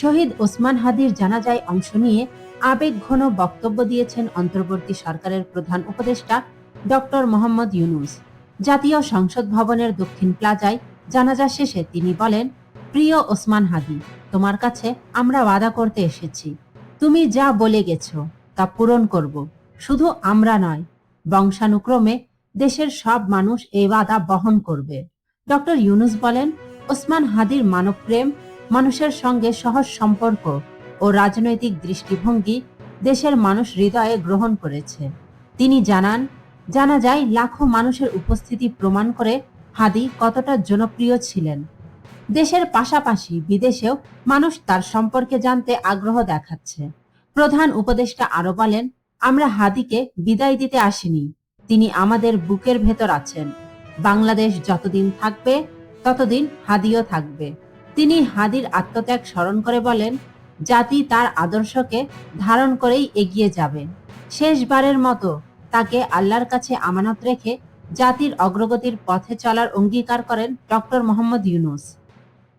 শহীদ ওসমান হাদির জানাজায় অংশ নিয়ে আবেগ ঘন বক্তব্য দিয়েছেন অন্তর্বর্তী সরকারের প্রধান উপদেষ্টা ডক্টর মোহাম্মদ ইউনুস। জাতীয় সংসদ ভবনের দক্ষিণ প্লাজায় জানাজা শেষে তিনি বলেন, প্রিয় ওসমান হাদি, তোমার কাছে আমরা ওয়াদা করতে এসেছি। তুমি যা বলে গেছ তা পূরণ করব। শুধু আমরা নয়, বংশানুক্রমে দেশের সব মানুষ এই ওয়াদা বহন করবে। ডক্টর ইউনুস বলেন, ওসমান হাদির মানবপ্রেম মানুষের সঙ্গে সহজ সম্পর্ক ও রাজনৈতিক দৃষ্টিভঙ্গি দেশের মানুষ হৃদয়ে গ্রহণ করেছে। তিনি জানান, জানা যায় লাখো মানুষের উপস্থিতি প্রমাণ করে হাদি কতটা জনপ্রিয় ছিলেন। দেশের পাশাপাশি বিদেশেও মানুষ তার সম্পর্কে জানতে আগ্রহ দেখাচ্ছে। প্রধান উপদেষ্টা আরও বলেন, আমরা হাদিকে বিদায় দিতে আসিনি। তিনি আমাদের বুকের ভেতর আছেন। বাংলাদেশ যতদিন থাকবে, ততদিন হাদিও থাকবে। তিনি হাদির আত্মত্যাগ স্মরণ করে বলেন, জাতি তার আদর্শকে ধারণ করেই এগিয়ে যাবে। শেষবারের মতো তাকে আল্লাহর কাছে আমানত রেখে জাতির অগ্রগতির পথে চলার অঙ্গীকার করেন ডক্টর মোহাম্মদ ইউনুস।